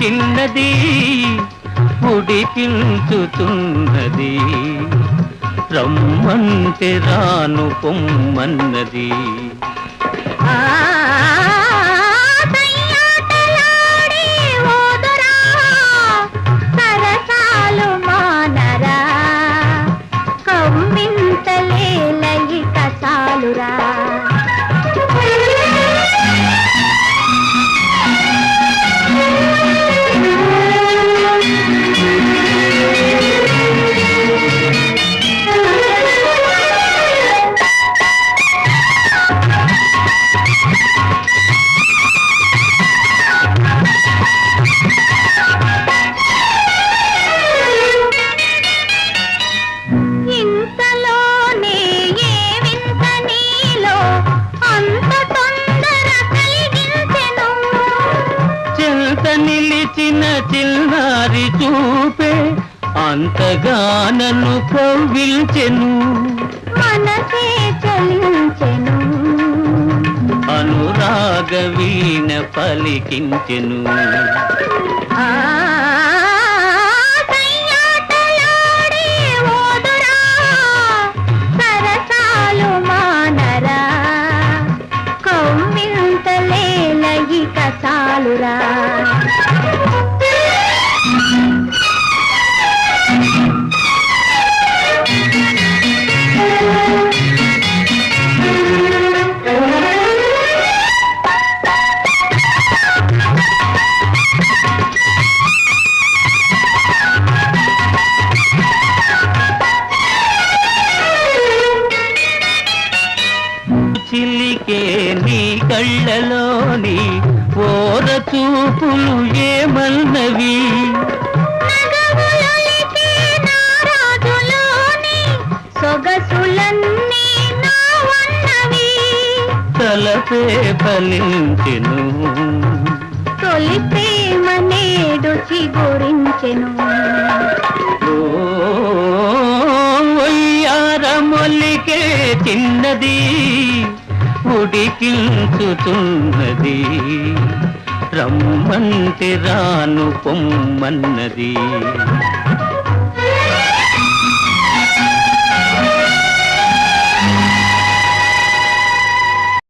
చిన్నది ఉడికించుతున్నది రమ్మంటే రాను పొమ్మన్నది. ఆ సయ్యాటలాడే చెంత నిలిచిన చిన్నారి చూపే అంతగా నన్ను కవ్విల్చెను. మనసే చలించెను అనురాగ వీణ పలికించెను. ఆ చాలురా చిలికే నీ కళ్ళలోని ఓర చూపులు ఏమన్నవి? తలపే ఫలించెను. తొలి ప్రేమ నేడు చిగురించెను మొల్లికే చిన్నది. ఉడికించుతున్నది రమ్మంటే రాను పొమ్మన్నది.